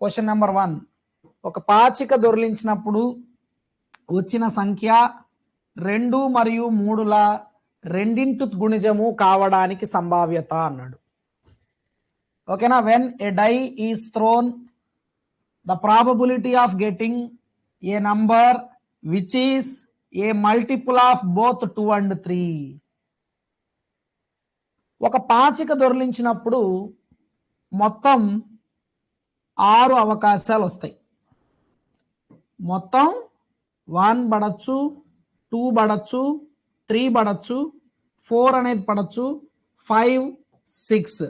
Question number one ఒక పాచిక దొరిలించినప్పుడు వచ్చిన సంఖ్య రెండు మరియు మూడుల రెండింటి గుణిజము కావడానికి సంభావ్యత అన్నాడు. ఓకేనా when a die is thrown the probability of getting a number which is a multiple of both two and three ఒక పాచిక దొరిలించినప్పుడు మొత్తం ఆరు అవకాశాలు వస్తాయి మొత్తం వన్ పడచ్చు టూ పడచ్చు త్రీ పడచ్చు ఫోర్ అనేది పడచ్చు ఫైవ్ సిక్స్.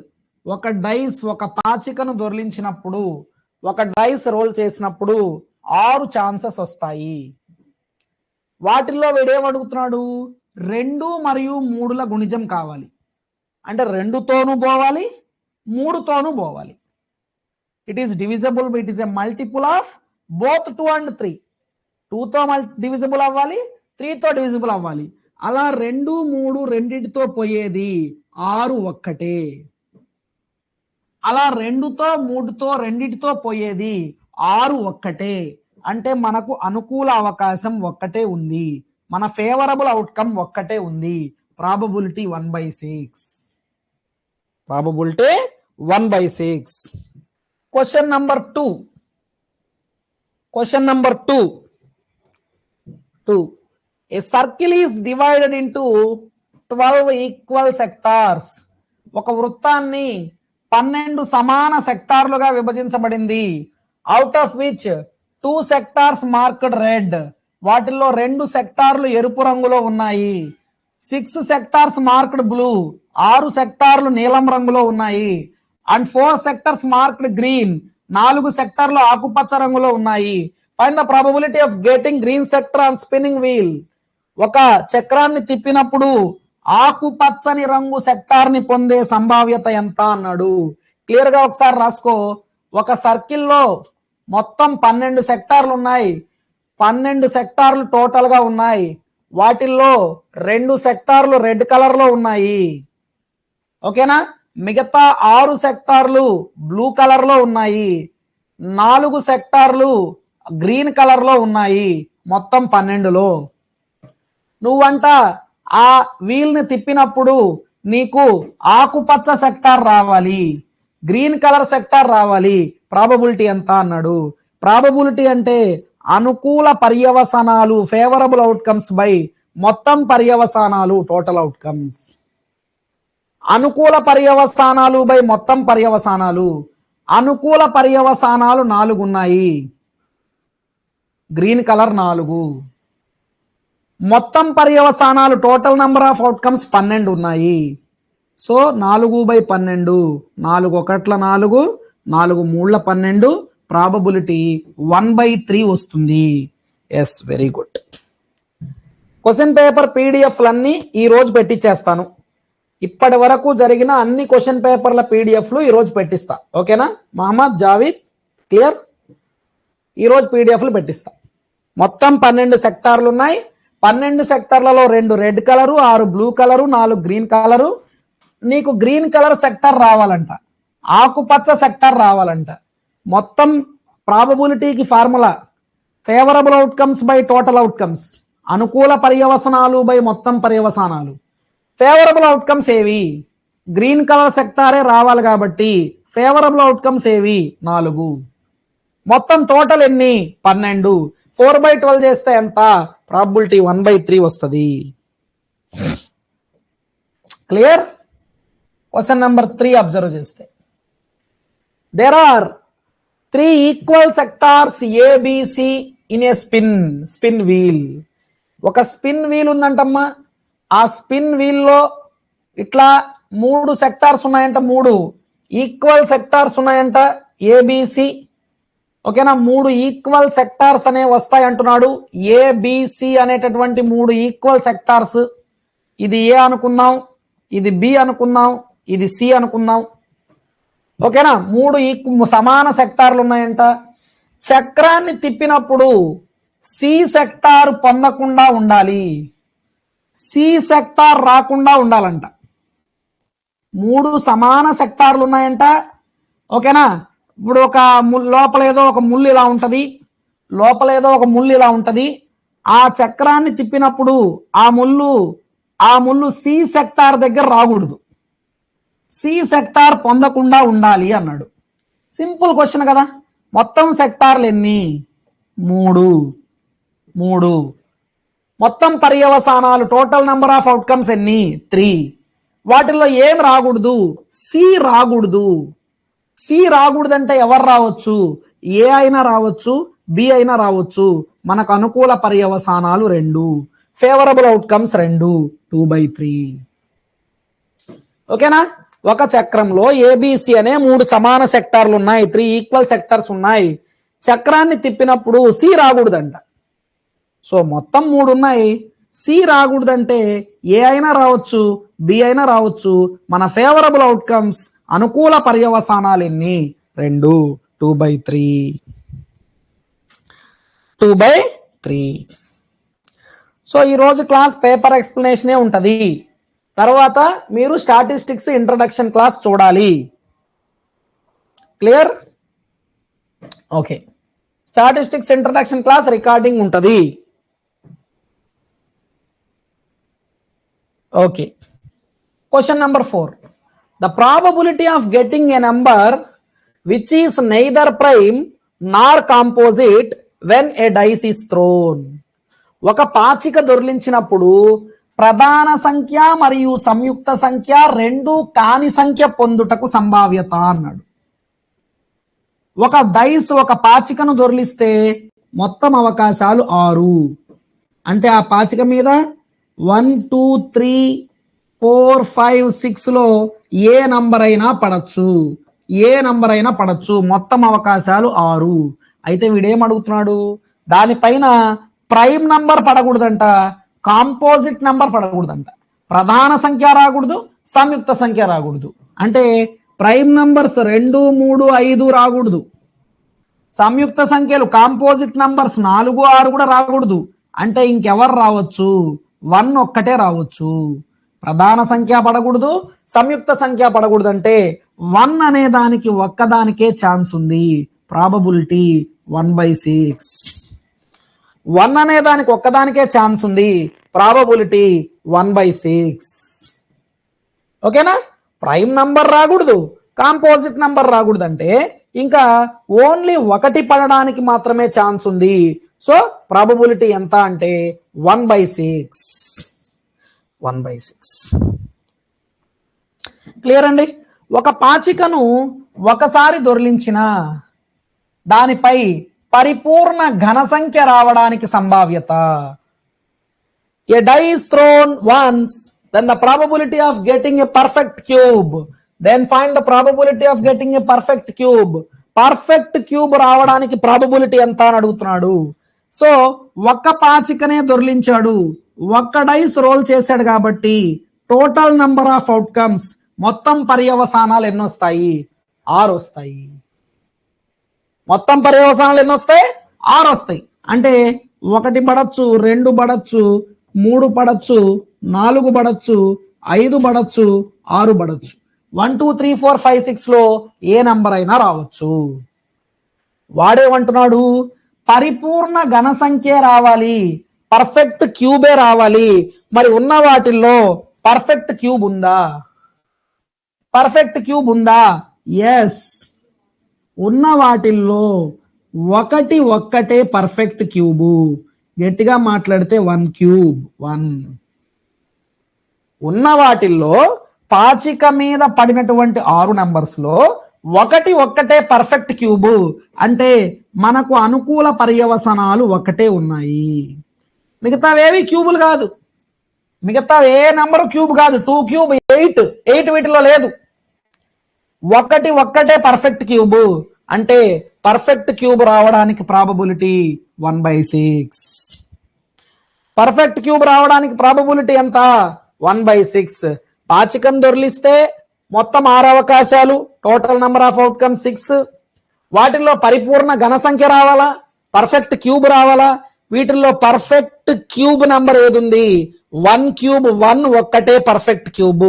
ఒక డైస్ ఒక పాచికను దొరిలించినప్పుడు ఒక డైస్ రోల్ చేసినప్పుడు ఆరు ఛాన్సెస్ వస్తాయి. వాటిల్లో వీడేం అడుగుతున్నాడు? రెండు మరియు మూడుల గుణిజం కావాలి. అంటే రెండుతోనూ పోవాలి మూడుతోనూ పోవాలి. It is divisible it is a multiple of both two and three టూతో మల్ డివిజిబుల్ అవ్వాలి త్రీతో డివిజిబుల్ అవ్వాలి. అలా రెండు మూడు రెండింటితో పోయేది ఆరు ఒక్కటే. అలా రెండుతో మూడుతో రెండింటితో పోయేది ఆరు ఒక్కటే. అంటే మనకు అనుకూల అవకాశం ఒక్కటే ఉంది. మన ఫేవరబుల్ అవుట్కమ్ ఒక్కటే ఉంది. Probability one by six probability one by six question number two question number two two a circle is divided into twelve equal sectors ఒక వృత్తాన్ని పన్నెండు సమాన సెక్టార్లుగా విభజించబడింది. Out of which two sectors marked red వాటిల్లో రెండు సెక్టార్లు ఎరుపు రంగులో ఉన్నాయి. సిక్స్ సెక్టార్స్ మార్క్డ్ బ్లూ ఆరు సెక్టార్లు నీలం రంగులో ఉన్నాయి. And four sectors marked green. నాలుగు సెక్టార్లు ఆకుపచ్చ రంగులో ఉన్నాయి. Fine the probability of getting green sector on spinning wheel ఒక చక్రాన్ని తిప్పినప్పుడు ఆకుపచ్చని రంగు సెక్టార్ని పొందే సంభావ్యత ఎంత అన్నాడు. క్లియర్గా ఒకసారి రాసుకో. ఒక సర్కిల్లో మొత్తం పన్నెండు సెక్టార్లు ఉన్నాయి. పన్నెండు సెక్టార్లు టోటల్గా ఉన్నాయి. వాటిల్లో రెండు సెక్టార్లు రెడ్ కలర్లో ఉన్నాయి. ఓకేనా? మిగతా ఆరు సెక్టార్లు బ్లూ కలర్లో ఉన్నాయి. నాలుగు సెక్టార్లు గ్రీన్ కలర్లో ఉన్నాయి. మొత్తం పన్నెండులో. నువ్వంట ఆ వీల్ని తిప్పినప్పుడు నీకు ఆకుపచ్చ సెక్టార్ రావాలి. గ్రీన్ కలర్ సెక్టార్ రావాలి. ప్రాబబిలిటీ ఎంత అన్నాడు. ప్రాబబిలిటీ అంటే అనుకూల పర్యవసనాలు ఫేవరబుల్ అవుట్కమ్స్ బై మొత్తం పర్యవసానాలు టోటల్ అవుట్కమ్స్ అనుకూల పర్యవసానాలు బై మొత్తం పర్యవసానాలు. అనుకూల పర్యవసానాలు నాలుగు ఉన్నాయి గ్రీన్ కలర్ నాలుగు. మొత్తం పర్యవసానాలు టోటల్ నెంబర్ ఆఫ్ అవుట్కమ్స్ పన్నెండు ఉన్నాయి సో నాలుగు బై పన్నెండు నాలుగు ఒకట్ల నాలుగు నాలుగు మూళ్ళ పన్నెండు ప్రాబబిలిటీ వన్ బై త్రీ వస్తుంది. Yes very good. Question paper పీడిఎఫ్లన్నీ ఈరోజు రోజు పెట్టించేస్తాను ఇప్పటి వరకు జరిగిన అన్ని క్వశ్చన్ పేపర్ల పీడిఎఫ్లు ఈరోజు పెట్టిస్తా. ఓకేనా? మహమ్మద్ జావీద్ క్లియర్? ఈరోజు పీడిఎఫ్లు పెట్టిస్తా. మొత్తం పన్నెండు సెక్టార్లు ఉన్నాయి పన్నెండు సెక్టార్లలో రెండు రెడ్ కలరు ఆరు బ్లూ కలరు నాలుగు గ్రీన్ కలరు. నీకు గ్రీన్ కలర్ సెక్టార్ రావాలంట. ఆకుపచ్చ సెక్టార్ రావాలంట. మొత్తం ప్రాబబిలిటీకి formula. Favourable outcomes by total outcomes. అనుకూల పర్యవసనాలు బై మొత్తం పర్యవసానాలు. ఫేవరబుల్ అవుట్కమ్స్ ఏవి? గ్రీన్ కలర్ సెక్టారే రావాలి కాబట్టి ఫేవరబుల్ అవుట్కమ్స్ ఏవి? నాలుగు. మొత్తం టోటల్ ఎన్ని? పన్నెండు. ఫోర్ బై ట్వెల్వ్ చేస్తే ఎంత? ప్రాబిలిటీ వన్ బై త్రీ వస్తుంది. Clear question number three observe చేస్తే. There are three equal sectors ABC in a spin spin wheel ఒక స్పిన్ వీల్ ఉందంటమ్మా. ఆ స్పిన్ వీల్లో ఇట్లా మూడు సెక్టార్స్ ఉన్నాయంట మూడు. ఈక్వల్ సెక్టార్స్ ఉన్నాయంట ఏబిసి ఓకేనా? మూడు ఈక్వల్ సెక్టార్స్ అనే వస్తాయి అంటున్నాడు. ఏబిసి అనేటటువంటి మూడు ఈక్వల్ సెక్టార్స్. ఇది ఏ అనుకుందాం ఇది బి అనుకుందాం ఇది సి అనుకుందాం. ఓకేనా? మూడు ఈక్ సమాన సెక్టార్లు ఉన్నాయంట. చక్రాన్ని తిప్పినప్పుడు సి సెక్టార్ పొందకుండా ఉండాలి. సి సెక్టార్ రాకుండా ఉండాలంట. మూడు సమాన సెక్టార్లు ఉన్నాయంట. ఓకేనా? ఇప్పుడు ఒక ము- లోపల ఏదో ఒక ముళ్ళు ఇలా ఉంటుంది. లోపల ఏదో ఒక ముళ్ళు ఇలా ఉంటుంది. ఆ చక్రాన్ని తిప్పినప్పుడు ఆ ముళ్ళు ఆ ముళ్ళు సి సెక్టార్ దగ్గర రాకూడదు. సి సెక్టార్ పొందకుండా ఉండాలి అన్నాడు. సింపుల్ క్వశ్చన్ కదా. మొత్తం సెక్టార్లు ఎన్ని? మూడు. మూడు. మొత్తం పర్యవసానాలు టోటల్ నెంబర్ ఆఫ్ అవుట్కమ్స్ ఎన్ని? త్రీ వాటిల్లో ఏం రాకూడదు? సి రాకూడదు. సి రాకూడదంటే ఎవరు రావచ్చు? ఏ అయినా రావచ్చు బి అయినా రావచ్చు. మనకు అనుకూల పర్యవసానాలు రెండు. ఫేవరబుల్ అవుట్కమ్స్ రెండు. టూ బై త్రీ ఓకేనా ఒక చక్రంలో ఏబిసి అనే మూడు సమాన సెక్టార్లు ఉన్నాయి. త్రీ ఈక్వల్ సెక్టార్స్ ఉన్నాయి. చక్రాన్ని తిప్పినప్పుడు సి రాకూడదంట. సో మొత్తం మూడు ఉన్నాయి సి రాకూడదంటే ఏ అయినా రావచ్చు బి అయినా రావచ్చు. మన ఫేవరబుల్ అవుట్కమ్స్ అనుకూల పర్యవసానాలు ఎన్ని? రెండు two by three two by three so ఈరోజు క్లాస్ పేపర్ ఎక్స్ప్లెనేషనే ఉంటుంది. తర్వాత మీరు స్టాటిస్టిక్స్ ఇంట్రడక్షన్ క్లాస్ చూడాలి. Clear okay statistics introduction class recording ఉంటుంది. Okay question number four the probability of getting a number which is neither prime nor composite when a dice is thrown ఒక పాచిక దొర్లించినప్పుడు ప్రధాన సంఖ్య మరియు సంయుక్త సంఖ్య రెండు కాని సంఖ్య పొందుటకు సంభావ్యత అన్నాడు. ఒక డైస్ ఒక పాచికను దొర్లిస్తే మొత్తం అవకాశాలు ఆరు. అంటే ఆ పాచిక మీద one two three four five సిక్స్లో ఏ నంబర్ అయినా పడచ్చు. ఏ నంబర్ అయినా పడచ్చు. మొత్తం అవకాశాలు ఆరు. అయితే వీడేం అడుగుతున్నాడు దానిపైన ప్రైమ్ నంబర్ పడకూడదంట. కాంపోజిట్ నంబర్ పడకూడదంట. ప్రధాన సంఖ్య రాకూడదు సంయుక్త సంఖ్య రాకూడదు. అంటే ప్రైమ్ నంబర్స్ రెండు మూడు ఐదు రాకూడదు. సంయుక్త సంఖ్యలు కాంపోజిట్ నంబర్స్ నాలుగు ఆరు కూడా రాకూడదు. అంటే ఇంకెవరు రావచ్చు? వన్ ఒక్కటే రావచ్చు. ప్రధాన సంఖ్య పడకూడదు సంయుక్త సంఖ్య పడకూడదు అంటే వన్ అనే దానికి ఒక్కదానికే ఛాన్స్ ఉంది. Probability one by six one అనే దానికి ఒక్కదానికే ఛాన్స్ ఉంది. ప్రాబబిలిటీ వన్ బై సిక్స్ ఓకేనా? ప్రైమ్ నంబర్ రాకూడదు కాంపోజిట్ నంబర్ రాకూడదు అంటే ఇంకా ఓన్లీ ఒకటి పడడానికి మాత్రమే ఛాన్స్ ఉంది. సో ప్రాబబిలిటీ ఎంత అంటే one by six one by six clear అండి? ఒక పాచికను ఒకసారి దొర్లించిన దానిపై పరిపూర్ణ ఘన సంఖ్య రావడానికి సంభావ్యత. A dice thrown once then the probability of getting a perfect cube then find the probability of getting a perfect cube perfect cube రావడానికి ప్రాబబిలిటీ ఎంత అని అడుగుతున్నాడు? సో ఒక్క పాచికనే దొర్లించాడు. ఒక్క డైస్ రోల్ చేశాడు కాబట్టి టోటల్ నంబర్ ఆఫ్ అవుట్కమ్స్ మొత్తం పర్యవసానాలు ఎన్ని వస్తాయి ఆరు వస్తాయి మొత్తం పర్యవసానాలు ఎన్ని వస్తాయి ఆరు వస్తాయి అంటే ఒకటి పడచ్చు రెండు పడచ్చు మూడు పడచ్చు నాలుగు పడచ్చు ఐదు పడచ్చు ఆరు పడచ్చు. One two three four five సిక్స్లో ఏ నంబర్ అయినా రావచ్చు. వాడేమంటున్నాడు? పరిపూర్ణ ఘన సంఖ్య రావాలి పర్ఫెక్ట్ క్యూబే రావాలి. మరి ఉన్న వాటిల్లో పర్ఫెక్ట్ క్యూబ్ ఉందా? పర్ఫెక్ట్ క్యూబ్ ఉందా? ఎస్ ఉన్న వాటిల్లో ఒకటి ఒక్కటే పర్ఫెక్ట్ క్యూబు గట్టిగా మాట్లాడితే వన్ క్యూబ్ వన్ ఉన్న వాటిల్లో పాచిక మీద పడినటువంటి ఆరు నంబర్స్లో లో ఒకటి ఒక్కటే పర్ఫెక్ట్ క్యూబు అంటే మనకు అనుకూల పర్యవసనాలు ఒకటే ఉన్నాయి. మిగతావేవి క్యూబులు కాదు. మిగతా ఏ నంబరు క్యూబ్ కాదు. టూ క్యూబ్ ఎయిట్ ఎయిట్ వీటిలో లేదు. ఒకటి ఒక్కటే పర్ఫెక్ట్ క్యూబ్ అంటే పర్ఫెక్ట్ క్యూబ్ రావడానికి probability one by six perfect cube రావడానికి ప్రాబబిలిటీ ఎంత? వన్ బై సిక్స్ పాచికం దొర్లిస్తే మొత్తం ఆరు అవకాశాలు total number of outcome six వాటిల్లో పరిపూర్ణ ఘన సంఖ్య రావాలా? పర్ఫెక్ట్ క్యూబ్ రావాలా? వీటిల్లో పర్ఫెక్ట్ క్యూబ్ నంబర్ ఏది ఉంది? వన్ క్యూబ్ వన్ ఒక్కటే పర్ఫెక్ట్ క్యూబ్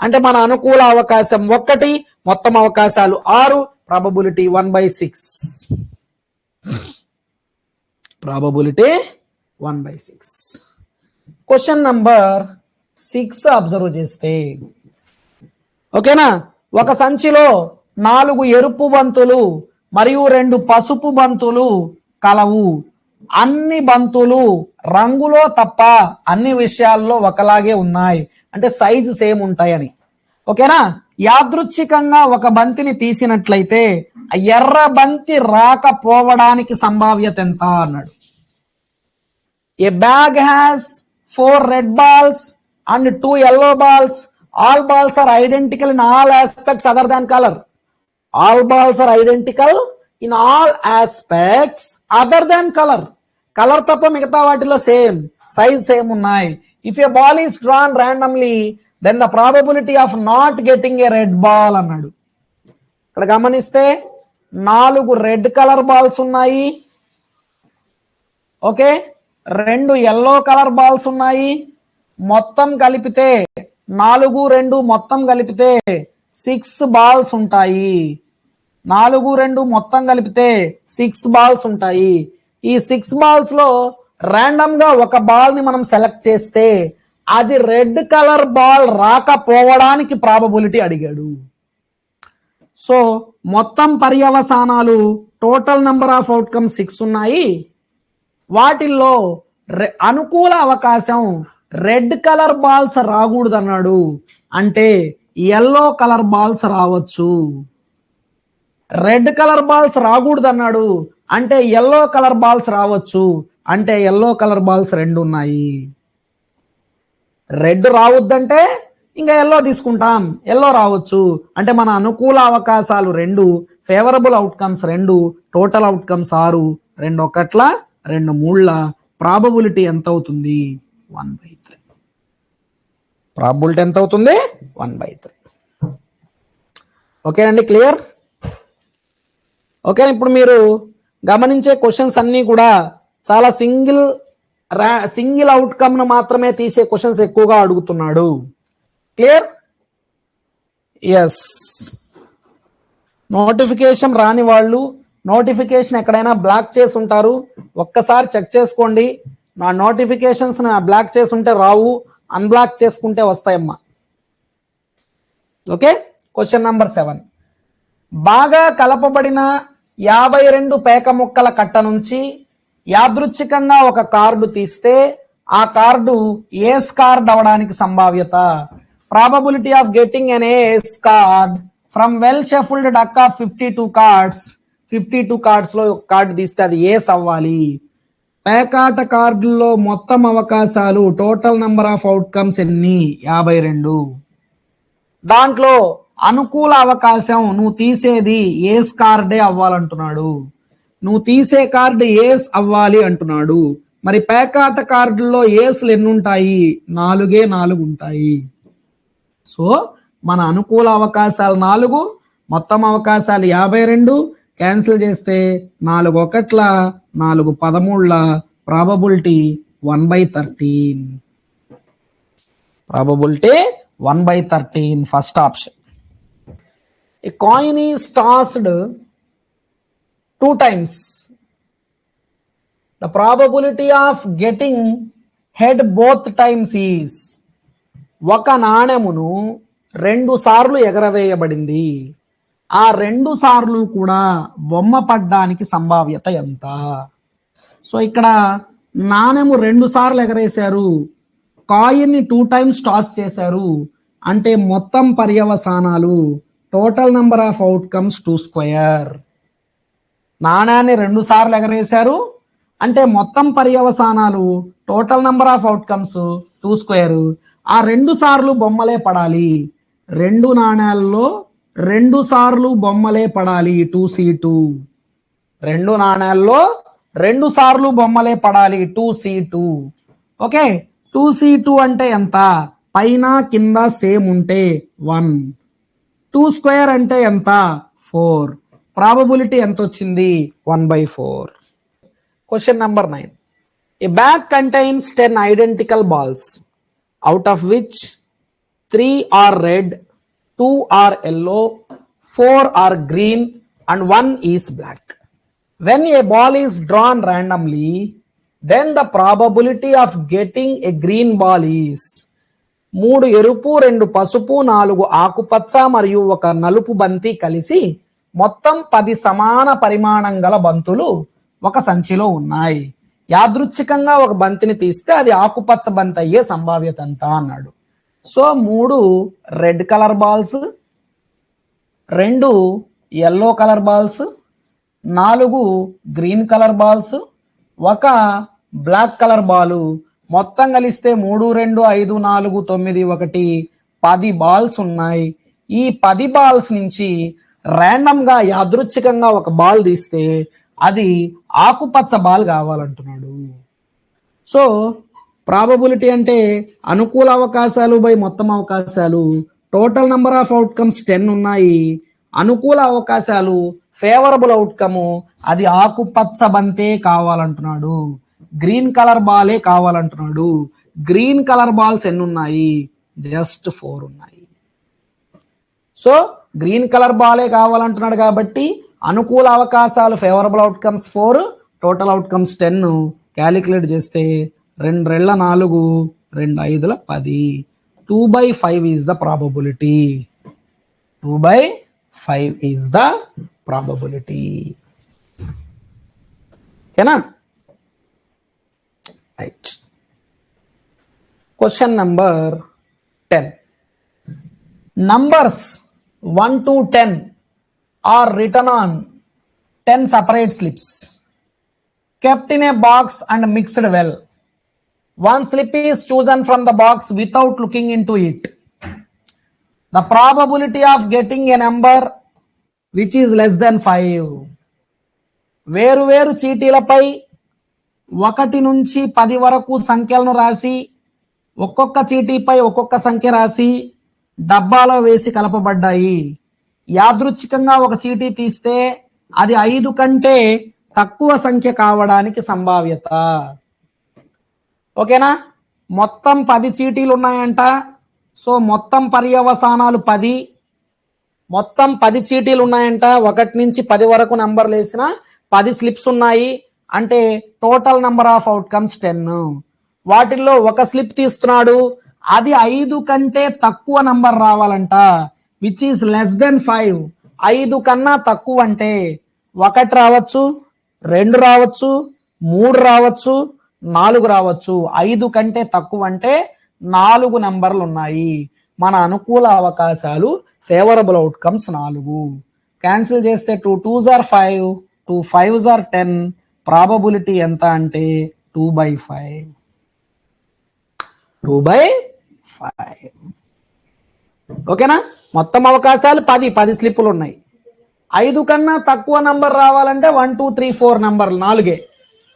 అంటే మన అనుకూల అవకాశం ఒక్కటి మొత్తం అవకాశాలు ఆరు probability one by six probability one by six question number six observe చేస్తే ఓకేనా? ఒక సంచిలో నాలుగు ఎరుపు బంతులు మరియు రెండు పసుపు బంతులు కలవు. అన్ని బంతులు రంగులో తప్ప అన్ని విషయాల్లో ఒకలాగే ఉన్నాయి. అంటే సైజు సేమ్ ఉంటాయని. ఓకేనా? యాదృచ్ఛికంగా ఒక బంతిని తీసినట్లయితే ఆ ఎర్ర బంతి రాకపోవడానికి సంభావ్యత ఎంత అన్నాడు. A bag has four red balls and two yellow balls all balls are identical in all aspects other than colour all balls are identical in all aspects other than colour colour తప్ప మిగతా వాటిలో same size same ఉన్నాయి. If a ball is drawn randomly then the probability of not getting a red ball అన్నాడు. ఇక్కడ గమనిస్తే నాలుగు red colour balls ఉన్నాయి. Okay రెండు ఎల్లో కలర్ బాల్స్ ఉన్నాయి. మొత్తం కలిపితే నాలుగు రెండు మొత్తం కలిపితే సిక్స్ బాల్స్ ఉంటాయి. నాలుగు రెండు మొత్తం కలిపితే సిక్స్ బాల్స్ ఉంటాయి. ఈ సిక్స్ బాల్స్లో ర్యాండమ్గా ఒక బాల్ని మనం సెలెక్ట్ చేస్తే అది రెడ్ కలర్ బాల్ రాకపోవడానికి ప్రాబబిలిటీ అడిగాడు. సో మొత్తం పర్యవసానాలు total number of outcome six ఉన్నాయి. వాటిల్లో రె- అనుకూల అవకాశం రెడ్ కలర్ బాల్స్ రాకూడదు అన్నాడు అంటే ఎల్లో కలర్ బాల్స్ రావచ్చు. రెడ్ కలర్ బాల్స్ రాకూడదు అన్నాడు అంటే ఎల్లో కలర్ బాల్స్ రావచ్చు. అంటే ఎల్లో కలర్ బాల్స్ రెండు ఉన్నాయి. రెడ్ రావద్దంటే ఇంకా ఎల్లో తీసుకుంటాం. ఎల్లో రావచ్చు. అంటే మన అనుకూల అవకాశాలు రెండు ఫేవరబుల్ అవుట్కమ్స్ రెండు టోటల్ అవుట్కమ్స్ ఆరు రెండు ఒకట్ల రెండు మూళ్ళ ప్రాబబిలిటీ ఎంత అవుతుంది వన్ బై ప్రాబిలిటీ ఎంత అవుతుంది? One by three. ఓకేనండి క్లియర్? ఓకే ఇప్పుడు మీరు గమనించే క్వశ్చన్స్ అన్నీ కూడా చాలా సింగిల్ రా సింగిల్ అవుట్కమ్ను మాత్రమే తీసే క్వశ్చన్స్ ఎక్కువగా అడుగుతున్నాడు. క్లియర్? ఎస్ నోటిఫికేషన్ రాని వాళ్ళు నోటిఫికేషన్ ఎక్కడైనా బ్లాక్ చేసి ఉంటారు. ఒక్కసారి చెక్ చేసుకోండి. నా నోటిఫికేషన్స్ బ్లాక్ చేసి ఉంటే రావు. అన్బ్లాక్ చేసుకుంటే వస్తాయమ్మా. ఓకే క్వశ్చన్ నంబర్ సెవెన్ బాగా కలపబడిన యాభై రెండు పేక ముక్కల కట్ట నుంచి యాదృచ్ఛికంగా ఒక కార్డు తీస్తే ఆ కార్డు ఏస్ కార్డ్ అవడానికి సంభావ్యత. Probability of getting an ace card from well shuffled deck of fifty two cards fifty two కార్డ్స్లో ఒక కార్డు తీస్తే అది ఏస్ అవ్వాలి. పేకాట కార్డుల్లో మొత్తం అవకాశాలు టోటల్ నంబర్ ఆఫ్ అవుట్కమ్స్ ఎన్ని? యాభై రెండు. దాంట్లో అనుకూల అవకాశం నువ్వు తీసేది ఏస్ కార్డే అవ్వాలంటున్నాడు. నువ్వు తీసే కార్డు ఏస్ అవ్వాలి అంటున్నాడు. మరి పేకాట కార్డుల్లో ఏసులు ఎన్ని ఉంటాయి నాలుగే నాలుగు ఉంటాయి. సో మన అనుకూల అవకాశాలు నాలుగు మొత్తం అవకాశాలు యాభై రెండు క్యాన్సిల్ చేస్తే నాలుగు ఒకట్ల నాలుగు పదమూడుల probability one by thirteen probability one by thirteen first option a coin is tossed two times the probability of getting head both times is ఒక నాణెమును రెండు సార్లు ఎగరవేయబడింది. ఆ రెండు సార్లు కూడా బొమ్మ పడ్డానికి సంభావ్యత ఎంత? సో ఇక్కడ నాణెము రెండు సార్లు ఎగరేశారు. కాయిన్ని టూ టైమ్స్ టాస్ చేశారు. అంటే మొత్తం పర్యవసానాలు total number of outcomes two square నాణాన్ని రెండు సార్లు ఎగరేశారు. అంటే మొత్తం పర్యవసానాలు total number of outcomes two square. ఆ రెండు సార్లు బొమ్మలే పడాలి. రెండు నాణ్యాల్లో రెండు సార్లు బొమ్మలే పడాలి టూ సి టూ రెండు నాణ్యాల్లో రెండు సార్లు బొమ్మలే పడాలి two C two okay two C two అంటే ఎంత? పైన కింద సేమ్ ఉంటే వన్. టూ స్క్వేర్ అంటే ఎంత? ఫోర్. ప్రాబబిలిటీ ఎంత వచ్చింది one by four. Question number nine a bag contains ten identical balls out of which three are red two are yellow four are green and one is black when a ball is drawn randomly then the probability of getting a green ball is మూడు ఎరుపు రెండు పసుపు నాలుగు ఆకుపచ్చ మరియు ఒక నలుపు బంతి కలిసి మొత్తం పది సమాన పరిమాణం గల బంతులు ఒక సంచిలో ఉన్నాయి. యాదృచ్ఛికంగా ఒక బంతిని తీస్తే అది ఆకుపచ్చ బంతి అయ్యే సంభావ్యత అంతా అన్నాడు. సో మూడు రెడ్ కలర్ బాల్స్ రెండు ఎల్లో కలర్ బాల్స్ నాలుగు గ్రీన్ కలర్ బాల్స్ ఒక బ్లాక్ కలర్ బాలు. మొత్తం కలిస్తే మూడు రెండు ఐదు నాలుగు తొమ్మిది ఒకటి పది బాల్స్ ఉన్నాయి. ఈ పది బాల్స్ నుంచి ర్యాండమ్గా యాదృచ్ఛికంగా ఒక బాల్ తీస్తే అది ఆకుపచ్చ బాల్ కావాలంటున్నాడు. సో ప్రాబబిలిటీ అంటే అనుకూల అవకాశాలు బై మొత్తం అవకాశాలు. Total number of outcomes ten ఉన్నాయి. అనుకూల అవకాశాలు ఫేవరబుల్ అవుట్కమ్ అది ఆకుపచ్చ బంతే కావాలంటున్నాడు గ్రీన్ కలర్ బాలే కావాలంటున్నాడు. గ్రీన్ కలర్ బాల్స్ ఎన్ని ఉన్నాయి? జస్ట్ ఫోర్ ఉన్నాయి. సో గ్రీన్ కలర్ బాలే కావాలంటున్నాడు కాబట్టి అనుకూల అవకాశాలు favourable outcomes four total outcomes ten calculate చేస్తే రెండు రెళ్ళ నాలుగు రెండు ఐదుల పది two by five is the probability two by five is the probability ఓకేనా right question number ten numbers one to ten are written on ten separate slips kept in a box and mixed well. One slip is chosen from the box without looking into it. The probability of getting a number which is less than 5 వేరు వేరు చీటీలపై ఒకటి నుంచి పది వరకు సంఖ్యలను రాసి ఒక్కొక్క చీటీపై ఒక్కొక్క సంఖ్య రాసి డబ్బాలో వేసి కలపబడ్డాయి. యాదృచ్ఛికంగా ఒక చీటీ తీస్తే అది ఐదు కంటే తక్కువ సంఖ్య కావడానికి సంభావ్యత. ఓకేనా? మొత్తం పది చీటీలు ఉన్నాయంట సో మొత్తం పర్యవసానాలు పది. మొత్తం పది చీటీలు ఉన్నాయంట ఒకటి నుంచి పది వరకు నంబర్లు వేసిన పది స్లిప్స్ ఉన్నాయి. అంటే total number of outcomes ten. వాటిల్లో ఒక స్లిప్ తీస్తున్నాడు. అది ఐదు కంటే తక్కువ number రావాలంట. Which is less than five. ఐదు కన్నా తక్కువ అంటే ఒకటి రావచ్చు రెండు రావచ్చు మూడు రావచ్చు నాలుగు రావచ్చు. ఐదు కంటే తక్కువ అంటే నాలుగు నంబర్లు ఉన్నాయి మన అనుకూల అవకాశాలు ఫేవరబుల్ అవుట్కమ్స్ నాలుగు. క్యాన్సిల్ చేస్తే two twos are five two fives are ten probability ఎంత అంటే two by five two by five ఓకేనా మొత్తం అవకాశాలు పది పది స్లిప్పులు ఉన్నాయి. ఐదు కన్నా తక్కువ నంబర్ రావాలంటే వన్ టూ త్రీ ఫోర్ నంబర్లు నాలుగే.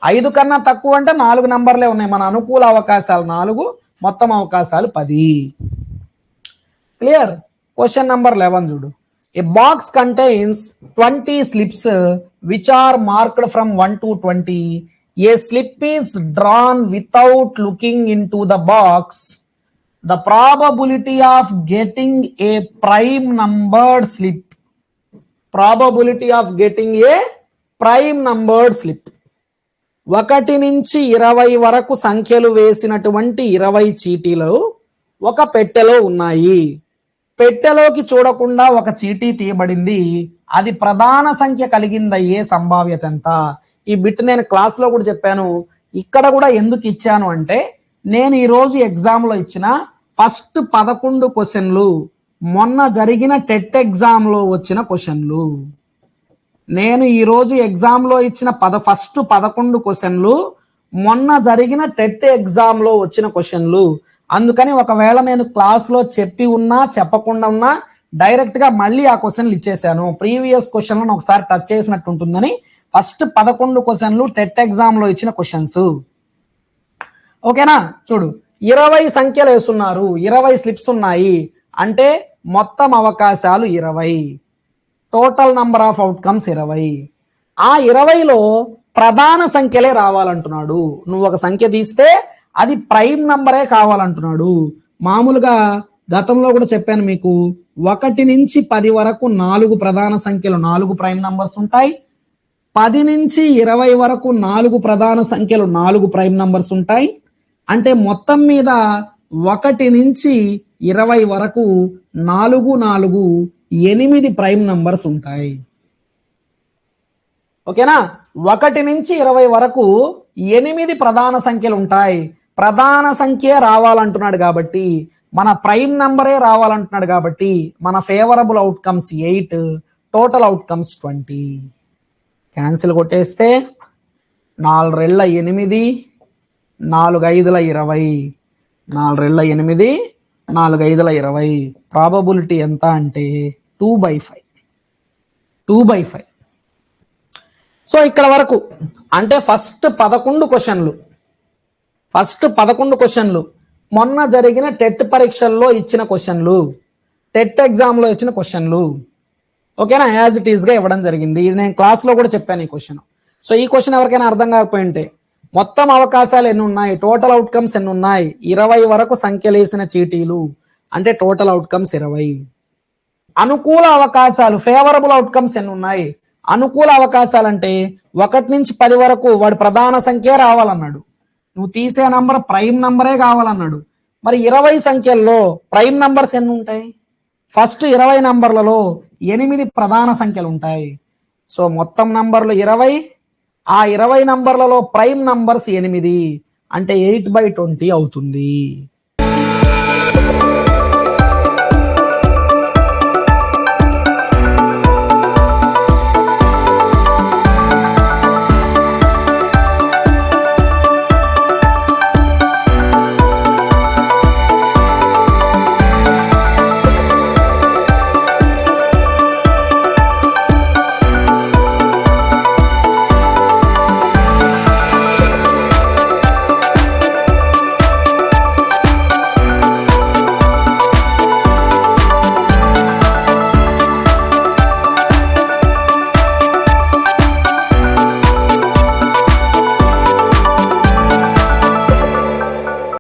ఐదు కన్నా తక్కువ అంటే నాలుగు నంబర్లే ఉన్నాయి. మన అనుకూల అవకాశాలు నాలుగు మొత్తం అవకాశాలు పది. క్లియర్ క్వశ్చన్ నంబర్ లెవెన్ చూడు. A box contains twenty slips which are marked from one to twenty a slip is drawn without looking into the box the probability of getting a prime numbered slip probability of getting a prime numbered slip ఒకటి నుంచి ఇరవై వరకు సంఖ్యలు వేసినటువంటి ఇరవై చీటీలు ఒక పెట్టెలో ఉన్నాయి. పెట్టెలోకి చూడకుండా ఒక చీటీ తీయబడింది. అది ప్రధాన సంఖ్య కలిగిందయ్యే సంభావ్యత ఎంత? ఈ బిట్ నేను క్లాస్లో కూడా చెప్పాను. ఇక్కడ కూడా ఎందుకు ఇచ్చాను అంటే నేను ఈరోజు ఎగ్జామ్లో ఇచ్చిన ఫస్ట్ పదకొండు క్వశ్చన్లు మొన్న జరిగిన టెట్ ఎగ్జామ్లో వచ్చిన క్వశ్చన్లు. నేను ఈరోజు ఎగ్జామ్లో ఇచ్చిన పద ఫస్ట్ పదకొండు క్వశ్చన్లు మొన్న జరిగిన టెట్ ఎగ్జామ్లో వచ్చిన క్వశ్చన్లు అందుకని ఒకవేళ నేను క్లాస్లో చెప్పి ఉన్నా చెప్పకుండా ఉన్నా డైరెక్ట్గా మళ్ళీ ఆ క్వశ్చన్లు ఇచ్చేసాను. ప్రీవియస్ క్వశ్చన్లను ఒకసారి టచ్ చేసినట్టు ఉంటుందని ఫస్ట్ పదకొండు క్వశ్చన్లు టెట్ ఎగ్జామ్లో ఇచ్చిన క్వశ్చన్స్ ఓకేనా చూడు. ఇరవై సంఖ్యలు వేస్తున్నారు. ఇరవై స్లిప్స్ ఉన్నాయి. అంటే మొత్తం అవకాశాలు ఇరవై. టోటల్ నంబర్ ఆఫ్ అవుట్కమ్స్ ఇరవై. ఆ ఇరవైలో ప్రధాన సంఖ్యలే రావాలంటున్నాడు. నువ్వు ఒక సంఖ్య తీస్తే అది ప్రైమ్ నంబరే కావాలంటున్నాడు. మామూలుగా గతంలో కూడా చెప్పాను మీకు ఒకటి నుంచి పది వరకు నాలుగు ప్రధాన సంఖ్యలు నాలుగు ప్రైమ్ నంబర్స్ ఉంటాయి. పది నుంచి ఇరవై వరకు నాలుగు ప్రధాన సంఖ్యలు నాలుగు ప్రైమ్ నంబర్స్ ఉంటాయి. అంటే మొత్తం మీద ఒకటి నుంచి ఇరవై వరకు నాలుగు నాలుగు ఎనిమిది ప్రైమ్ నంబర్స్ ఉంటాయి. ఓకేనా? ఒకటి నుంచి ఇరవై వరకు ఎనిమిది ప్రధాన సంఖ్యలు ఉంటాయి. ప్రధాన సంఖ్య రావాలంటున్నాడు కాబట్టి మన ప్రైమ్ నంబరే రావాలంటున్నాడు కాబట్టి మన favourable outcomes eight total outcomes twenty. Cancel కొట్టేస్తే నాలుగెళ్ళ ఎనిమిది నాలుగు ఐదుల ఇరవై నాలుగెళ్ళ ఎనిమిది నాలుగు ఐదుల ఇరవై. ప్రాబబిలిటీ ఎంత అంటే two by five two by five so ఇక్కడ వరకు అంటే ఫస్ట్ పదకొండు క్వశ్చన్లు ఫస్ట్ పదకొండు క్వశ్చన్లు మొన్న జరిగిన టెట్ పరీక్షల్లో ఇచ్చిన క్వశ్చన్లు టెట్ ఎగ్జామ్లో ఇచ్చిన క్వశ్చన్లు ఓకేనా యాజ్ ఇట్ ఈస్గా ఇవ్వడం జరిగింది. ఇది నేను క్లాస్లో కూడా చెప్పాను ఈ క్వశ్చన్ సో ఈ క్వశ్చన్ ఎవరికైనా అర్థం కాకపోయింటే మొత్తం అవకాశాలు ఎన్ని ఉన్నాయి టోటల్ అవుట్కమ్స్ ఎన్ని ఉన్నాయి ఇరవై వరకు సంఖ్యలేసిన చీటీలు. అంటే టోటల్ అవుట్కమ్స్ ఇరవై. అనుకూల అవకాశాలు ఫేవరబుల్ అవుట్కమ్స్ ఎన్ని ఉన్నాయి అనుకూల అవకాశాలు అంటే ఒకటి నుంచి పది వరకు వాడు ప్రధాన సంఖ్య రావాలన్నాడు. నువ్వు తీసే నంబర్ ప్రైమ్ నంబరే కావాలన్నాడు. మరి ఇరవై సంఖ్యల్లో ప్రైమ్ నంబర్స్ ఎన్ని ఉంటాయి ఫస్ట్ ఇరవై నంబర్లలో ఎనిమిది ప్రధాన సంఖ్యలు ఉంటాయి సో మొత్తం నంబర్లు ఇరవై ఆ ఇరవై నంబర్లలో ప్రైమ్ నంబర్స్ ఎనిమిది అంటే ఎయిట్ బై ట్వంటీ అవుతుంది.